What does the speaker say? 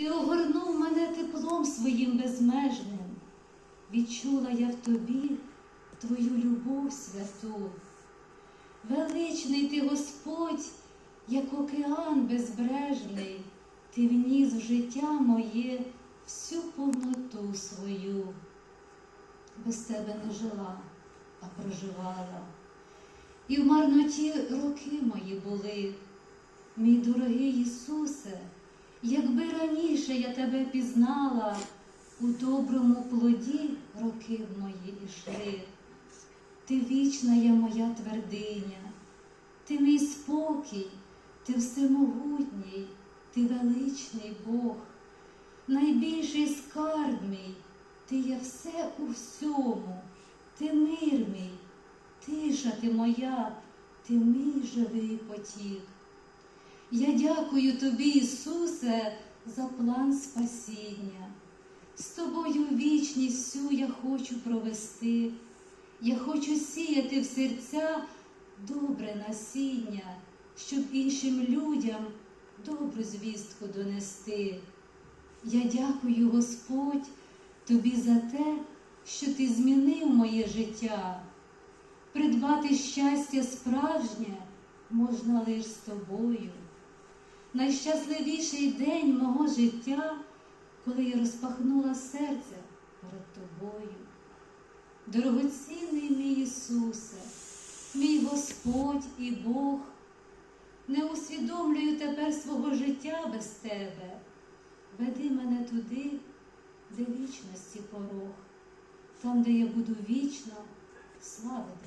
Ти огорнув мене теплом своїм безмежним. Відчула я в тобі твою любов святу. Величний ти Господь, як океан безбрежний, ти вніс в життя моє всю повноту свою. Без тебе не жила, а проживала. І в марноті роки мої були. Мій дорогий Ісусе, якби раніше я тебе пізнала, у доброму плоді роки в мої ішли. Ти вічна є моя твердиня, ти мій спокій, ти всемогутній, ти величний Бог, найбільший скарб мій, ти є все у всьому, ти мир мій, тиша ти моя, ти мій живий потік. Я дякую тобі, Ісусе, за план спасіння. З тобою вічністю я хочу провести. Я хочу сіяти в серця добре насіння, щоб іншим людям добру звістку донести. Я дякую, Господь, тобі за те, що ти змінив моє життя. Придбати щастя справжнє можна лиш з тобою. Найщасливіший день мого життя, коли я розпахнула серце перед тобою. Дорогоцінний мій Ісусе, мій Господь і Бог, не усвідомлюю тепер свого життя без Тебе. Веди мене туди, де вічності порог, там, де я буду вічно славити.